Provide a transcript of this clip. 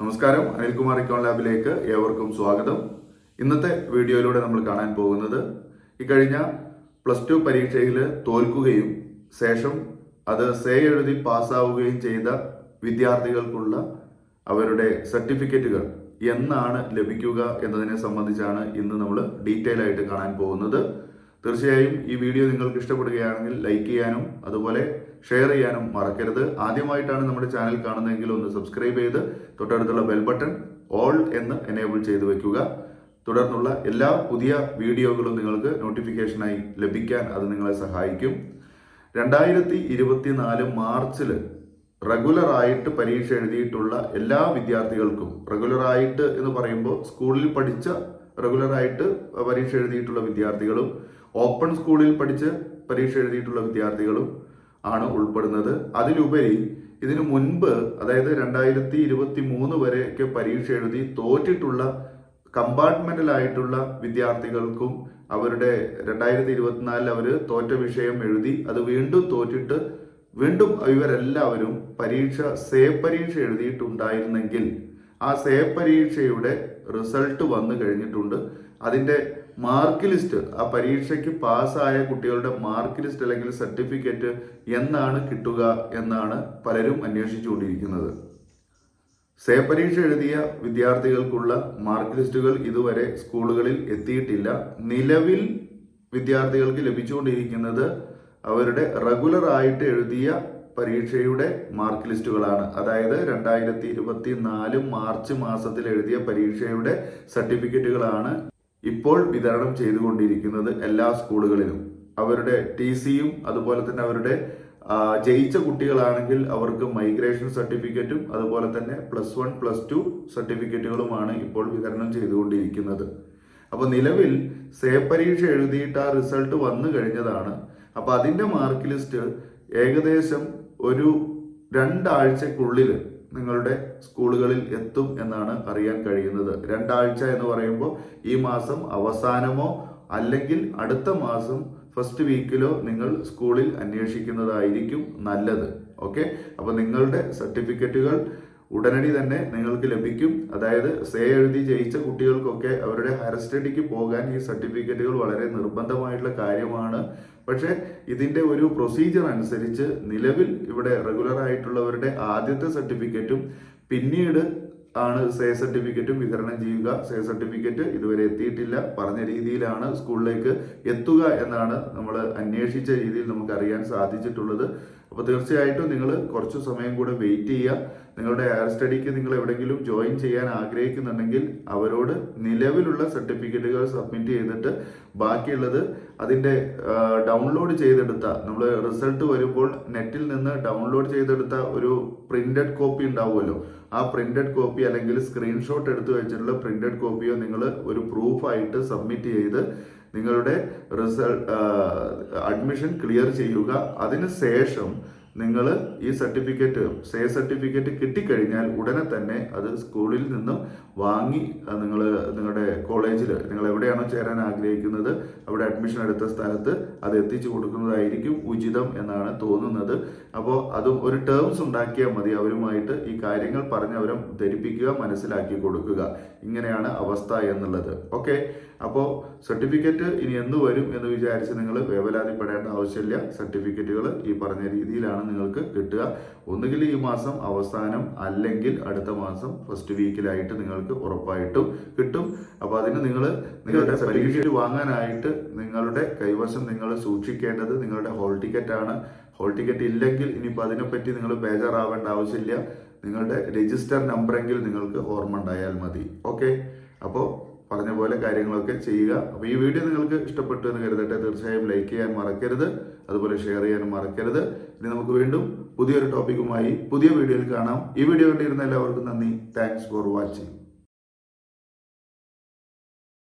നമസ്കാരം. അനിൽകുമാർ ഇക്കോൺ ലാബിലേക്ക് ഏവർക്കും സ്വാഗതം. ഇന്നത്തെ വീഡിയോയിലൂടെ നമ്മൾ കാണാൻ പോകുന്നത് ഇക്കഴിഞ്ഞ പ്ലസ് ടു പരീക്ഷയിൽ തോൽക്കുകയും ശേഷം അത് സേ എഴുതി പാസ്സാവുകയും ചെയ്ത വിദ്യാർത്ഥികൾക്കുള്ള അവരുടെ സർട്ടിഫിക്കറ്റുകൾ എന്നാണ് ലഭിക്കുക എന്നതിനെ സംബന്ധിച്ചാണ് ഇന്ന് നമ്മൾ ഡീറ്റെയിൽ ആയിട്ട് കാണാൻ പോകുന്നത്. തീർച്ചയായും ഈ വീഡിയോ നിങ്ങൾക്ക് ഇഷ്ടപ്പെടുകയാണെങ്കിൽ ലൈക്ക് ചെയ്യാനും അതുപോലെ ഷെയർ ചെയ്യാനും മറക്കരുത്. ആദ്യമായിട്ടാണ് നമ്മുടെ ചാനൽ കാണുന്നതെങ്കിൽ ഒന്ന് സബ്സ്ക്രൈബ് ചെയ്ത് തൊട്ടടുത്തുള്ള ബെൽ ബട്ടൺ ഓൾ എന്ന് എനേബിൾ ചെയ്ത് വെക്കുക. തുടർന്നുള്ള എല്ലാ പുതിയ വീഡിയോകളും നിങ്ങൾക്ക് നോട്ടിഫിക്കേഷനായി ലഭിക്കാൻ അത് നിങ്ങളെ സഹായിക്കും. രണ്ടായിരത്തി ഇരുപത്തിനാല് മാർച്ചിൽ റെഗുലറായിട്ട് പരീക്ഷ എഴുതിയിട്ടുള്ള എല്ലാ വിദ്യാർത്ഥികൾക്കും റെഗുലറായിട്ട് എന്ന് പറയുമ്പോൾ സ്കൂളിൽ പഠിച്ച റെഗുലർ ആയിട്ട് പരീക്ഷ എഴുതിയിട്ടുള്ള വിദ്യാർത്ഥികളും ഓപ്പൺ സ്കൂളിൽ പഠിച്ച് പരീക്ഷ എഴുതിയിട്ടുള്ള വിദ്യാർത്ഥികളും ആണ് ഉൾപ്പെടുന്നത്. അതിലുപരി ഇതിനു മുൻപ് അതായത് രണ്ടായിരത്തി ഇരുപത്തി മൂന്ന് വരെയൊക്കെ പരീക്ഷ എഴുതി തോറ്റിട്ടുള്ള കമ്പാർട്ട്മെന്റലായിട്ടുള്ള വിദ്യാർത്ഥികൾക്കും അവരുടെ രണ്ടായിരത്തി ഇരുപത്തിനാലിൽ അവർ തോറ്റ വിഷയം എഴുതി അത് വീണ്ടും തോറ്റിട്ട് വീണ്ടും ഇവരെല്ലാവരും പരീക്ഷ സേ പരീക്ഷ എഴുതിയിട്ടുണ്ടായിരുന്നെങ്കിൽ ആ സേ പരീക്ഷയുടെ റിസൾട്ട് വന്നു കഴിഞ്ഞിട്ടുണ്ട്. അതിന്റെ മാർക്ക് ലിസ്റ്റ് ആ പരീക്ഷയ്ക്ക് പാസ്സായ കുട്ടികളുടെ മാർക്ക് ലിസ്റ്റ് അല്ലെങ്കിൽ സർട്ടിഫിക്കറ്റ് എന്നാണ് കിട്ടുക എന്നാണ് പലരും അന്വേഷിച്ചുകൊണ്ടിരിക്കുന്നത്. സേ പരീക്ഷ എഴുതിയ വിദ്യാർത്ഥികൾക്കുള്ള മാർക്ക് ലിസ്റ്റുകൾ ഇതുവരെ സ്കൂളുകളിൽ എത്തിയിട്ടില്ല. നിലവിൽ വിദ്യാർത്ഥികൾക്ക് ലഭിച്ചുകൊണ്ടിരിക്കുന്നത് അവരുടെ റെഗുലർ ആയിട്ട് എഴുതിയ പരീക്ഷയുടെ മാർക്ക് ലിസ്റ്റുകളാണ്. അതായത് രണ്ടായിരത്തി ഇരുപത്തി നാല് മാർച്ച് മാസത്തിൽ എഴുതിയ പരീക്ഷയുടെ സർട്ടിഫിക്കറ്റുകളാണ് ഇപ്പോൾ വിതരണം ചെയ്തുകൊണ്ടിരിക്കുന്നത് എല്ലാ സ്കൂളുകളിലും. അവരുടെ ടി സിയും അതുപോലെ തന്നെ അവരുടെ ജയിച്ച കുട്ടികളാണെങ്കിൽ അവർക്ക് മൈഗ്രേഷൻ സർട്ടിഫിക്കറ്റും അതുപോലെ തന്നെ പ്ലസ് വൺ പ്ലസ് ടു സർട്ടിഫിക്കറ്റുകളുമാണ് ഇപ്പോൾ വിതരണം ചെയ്തുകൊണ്ടിരിക്കുന്നത്. അപ്പോൾ നിലവിൽ സേ പരീക്ഷ എഴുതിയിട്ട് ആ റിസൾട്ട് വന്നു കഴിഞ്ഞതാണ്. അപ്പോൾ അതിന്റെ മാർക്ക് ലിസ്റ്റ് ഏകദേശം ഒരു രണ്ടാഴ്ചക്കുള്ളിൽ നിങ്ങളുടെ സ്കൂളുകളിൽ എത്തും എന്നാണ് അറിയാൻ കഴിയുന്നത്. രണ്ടാഴ്ച എന്ന് പറയുമ്പോൾ ഈ മാസം അവസാനമോ അല്ലെങ്കിൽ അടുത്ത മാസം ഫസ്റ്റ് വീക്കിലോ നിങ്ങൾ സ്കൂളിൽ അന്വേഷിക്കുന്നതായിരിക്കും നല്ലത്. ഓക്കെ അപ്പോൾ നിങ്ങളുടെ സർട്ടിഫിക്കറ്റുകൾ ഉടനടി തന്നെ നിങ്ങൾക്ക് ലഭിക്കും. അതായത് സേ എഴുതി ജയിച്ച കുട്ടികൾക്കൊക്കെ അവരുടെ ഹയർ സ്റ്റഡിക്ക് പോകാൻ ഈ സർട്ടിഫിക്കറ്റുകൾ വളരെ നിർബന്ധമായിട്ടുള്ള കാര്യമാണ്. പക്ഷേ ഇതിന്റെ ഒരു പ്രൊസീജിയർ അനുസരിച്ച് നിലവിൽ ഇവിടെ റെഗുലർ ആയിട്ടുള്ളവരുടെ ആദ്യത്തെ സർട്ടിഫിക്കറ്റും പിന്നീട് ആണ് സേ സർട്ടിഫിക്കറ്റും വിതരണം ചെയ്യുക. സേ സർട്ടിഫിക്കറ്റ് ഇതുവരെ എത്തിയിട്ടില്ല. പറഞ്ഞ രീതിയിലാണ് സ്കൂളിലേക്ക് എത്തുക എന്നാണ് നമ്മൾ അന്വേഷിച്ച രീതിയിൽ നമുക്ക് അറിയാൻ സാധിച്ചിട്ടുള്ളത്. അപ്പോൾ തീർച്ചയായിട്ടും നിങ്ങൾ കുറച്ചു സമയം കൂടെ വെയിറ്റ് ചെയ്യുക. നിങ്ങളുടെ ഹയർ സ്റ്റഡിക്ക് നിങ്ങൾ എവിടെയെങ്കിലും ജോയിൻ ചെയ്യാൻ ആഗ്രഹിക്കുന്നുണ്ടെങ്കിൽ അവരോട് നിലവിലുള്ള സർട്ടിഫിക്കറ്റുകൾ സബ്മിറ്റ് ചെയ്തിട്ട് ബാക്കിയുള്ളത് അതിന്റെ ഡൗൺലോഡ് ചെയ്തെടുത്ത നമ്മൾ റിസൾട്ട് വരുമ്പോൾ നെറ്റിൽ നിന്ന് ഡൗൺലോഡ് ചെയ്തെടുത്ത ഒരു പ്രിന്റഡ് കോപ്പി ഉണ്ടാവുമല്ലോ. ആ പ്രിന്റഡ് കോപ്പി അല്ലെങ്കിൽ സ്ക്രീൻഷോട്ട് എടുത്തു വെച്ചിട്ടുള്ള പ്രിന്റഡ് കോപ്പിയോ നിങ്ങൾ ഒരു പ്രൂഫായിട്ട് സബ്മിറ്റ് ചെയ്ത് നിങ്ങളുടെ റിസൾട്ട് അഡ്മിഷൻ ക്ലിയർ ചെയ്യുക. അതിന് ശേഷം നിങ്ങൾ ഈ സർട്ടിഫിക്കറ്റ് സേ സർട്ടിഫിക്കറ്റ് കിട്ടിക്കഴിഞ്ഞാൽ ഉടനെ തന്നെ അത് സ്കൂളിൽ നിന്നും വാങ്ങി നിങ്ങൾ നിങ്ങളുടെ കോളേജിൽ നിങ്ങൾ എവിടെയാണോ ചേരാൻ ആഗ്രഹിക്കുന്നത് അവിടെ അഡ്മിഷൻ എടുത്ത സ്ഥലത്ത് അത് എത്തിച്ചു കൊടുക്കുന്നതായിരിക്കും ഉചിതം എന്നാണ് തോന്നുന്നത്. അപ്പോൾ അതും ഒരു ടേംസ് ഉണ്ടാക്കിയാൽ മതി അവരുമായിട്ട് ഈ കാര്യങ്ങൾ പറഞ്ഞ് അവരെ ധരിപ്പിക്കുക മനസ്സിലാക്കി കൊടുക്കുക. ഇങ്ങനെയാണ് അവസ്ഥ എന്നുള്ളത്. ഓക്കെ? അപ്പോൾ സർട്ടിഫിക്കറ്റ് ഇനി എന്ന് വരും എന്ന് വിചാരിച്ച് നിങ്ങൾ വേവലാതിപ്പെടേണ്ട ആവശ്യമില്ല. സർട്ടിഫിക്കറ്റുകൾ ഈ പറഞ്ഞ രീതിയിലാണ് നിങ്ങൾക്ക് കിട്ടുക. ഒന്നുകിൽ ഈ മാസം അവസാനം അല്ലെങ്കിൽ അടുത്ത മാസം ഫസ്റ്റ് വീക്കിലായിട്ട് നിങ്ങൾക്ക് ഉറപ്പായിട്ടും കിട്ടും. അപ്പോൾ അതിന് നിങ്ങൾ നിങ്ങളുടെ പരീക്ഷ വാങ്ങാനായിട്ട് നിങ്ങളുടെ കൈവശം നിങ്ങൾ സൂക്ഷിക്കേണ്ടത് നിങ്ങളുടെ ഹോൾ ടിക്കറ്റ് ആണ്. ഹോൾ ടിക്കറ്റ് ഇല്ലെങ്കിൽ ഇനിയിപ്പോൾ അതിനെപ്പറ്റി നിങ്ങൾ ബേജാറാവേണ്ട ആവശ്യമില്ല. നിങ്ങളുടെ രജിസ്റ്റർ നമ്പറെങ്കിൽ നിങ്ങൾക്ക് ഓർമ്മ ഉണ്ടായാൽ മതി. ഓക്കെ അപ്പോൾ പറഞ്ഞ പോലെ കാര്യങ്ങളൊക്കെ ചെയ്യുക. അപ്പോൾ ഈ വീഡിയോ നിങ്ങൾക്ക് ഇഷ്ടപ്പെട്ടു എന്ന് കരുതട്ടെ. തീർച്ചയായും ലൈക്ക് ചെയ്യാൻ മറക്കരുത്. അതുപോലെ ഷെയർ ചെയ്യാനും മറക്കരുത്. ഇനി നമുക്ക് വീണ്ടും പുതിയൊരു ടോപ്പിക്കുമായി പുതിയ വീഡിയോയിൽ കാണാം. ഈ വീഡിയോ കണ്ടിരുന്ന എല്ലാവർക്കും നന്ദി. Thanks for watching